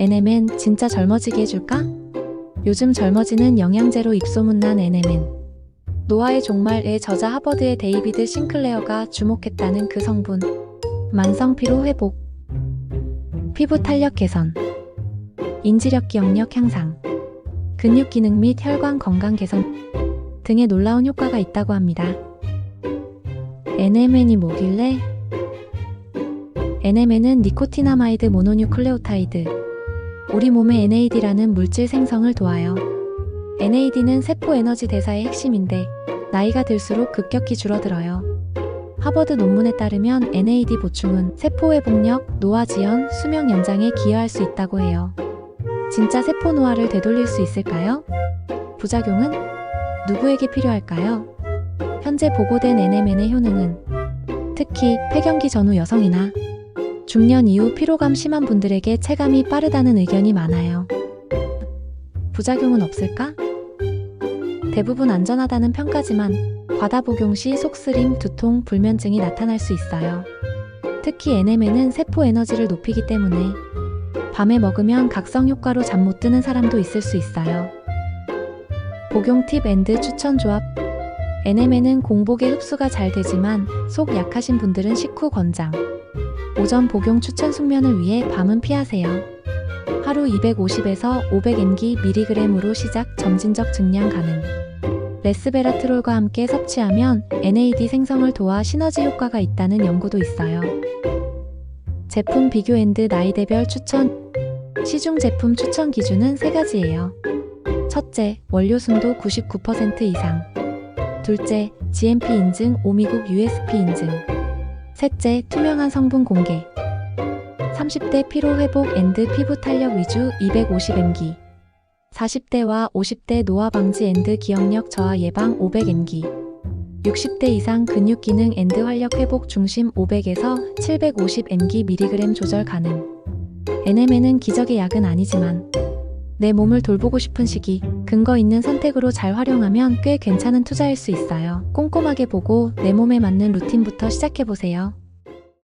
NMN 진짜 젊어지게 해줄까? 요즘 젊어지는 영양제로 입소문난 NMN. 노아의 종말의 저자 하버드의 데이비드 싱클레어가 주목했다는 그 성분. 만성 피로 회복, 피부 탄력 개선, 인지력 기억력 향상, 근육 기능 및 혈관 건강 개선 등의 놀라운 효과가 있다고 합니다. NMN이 뭐길래? NMN은 니코티나마이드 모노뉴클레오타이드. 우리 몸의 NAD라는 물질 생성을 도와요. NAD는 세포 에너지 대사의 핵심인데 나이가 들수록 급격히 줄어들어요. 하버드 논문에 따르면 NAD 보충은 세포 회복력, 노화 지연, 수명 연장에 기여할 수 있다고 해요. 진짜 세포 노화를 되돌릴 수 있을까요? 부작용은 누구에게 필요할까요? 현재 보고된 NMN의 효능은 특히 폐경기 전후 여성이나 중년 이후 피로감 심한 분들에게 체감이 빠르다는 의견이 많아요. 부작용은 없을까? 대부분 안전하다는 평가지만 과다 복용 시 속쓰림, 두통, 불면증이 나타날 수 있어요. 특히 NMN은 세포 에너지를 높이기 때문에 밤에 먹으면 각성 효과로 잠 못 드는 사람도 있을 수 있어요. 복용 팁 앤드 추천 조합 NMN은 공복에 흡수가 잘 되지만 속 약하신 분들은 식후 권장. 오전 복용 추천 숙면을 위해 밤은 피하세요. 하루 250에서 500mg mg으로 시작 점진적 증량 가능. 레스베라트롤과 함께 섭취하면 NAD 생성을 도와 시너지 효과가 있다는 연구도 있어요. 제품 비교 앤드 나이대별 추천 시중 제품 추천 기준은 세 가지예요. 첫째, 원료 순도 99% 이상. 둘째, GMP 인증, 오미국 USP 인증. 셋째, 투명한 성분 공개. 30대 피로 회복 앤드 피부 탄력 위주 250mg. 40대와 50대 노화 방지 앤드 기억력 저하 예방 500mg. 60대 이상 근육 기능 앤드 활력 회복 중심 500에서 750mg mg 조절 가능. NMN은 기적의 약은 아니지만 내 몸을 돌보고 싶은 시기, 근거 있는 선택으로 잘 활용하면 꽤 괜찮은 투자일 수 있어요. 꼼꼼하게 보고 내 몸에 맞는 루틴부터 시작해보세요.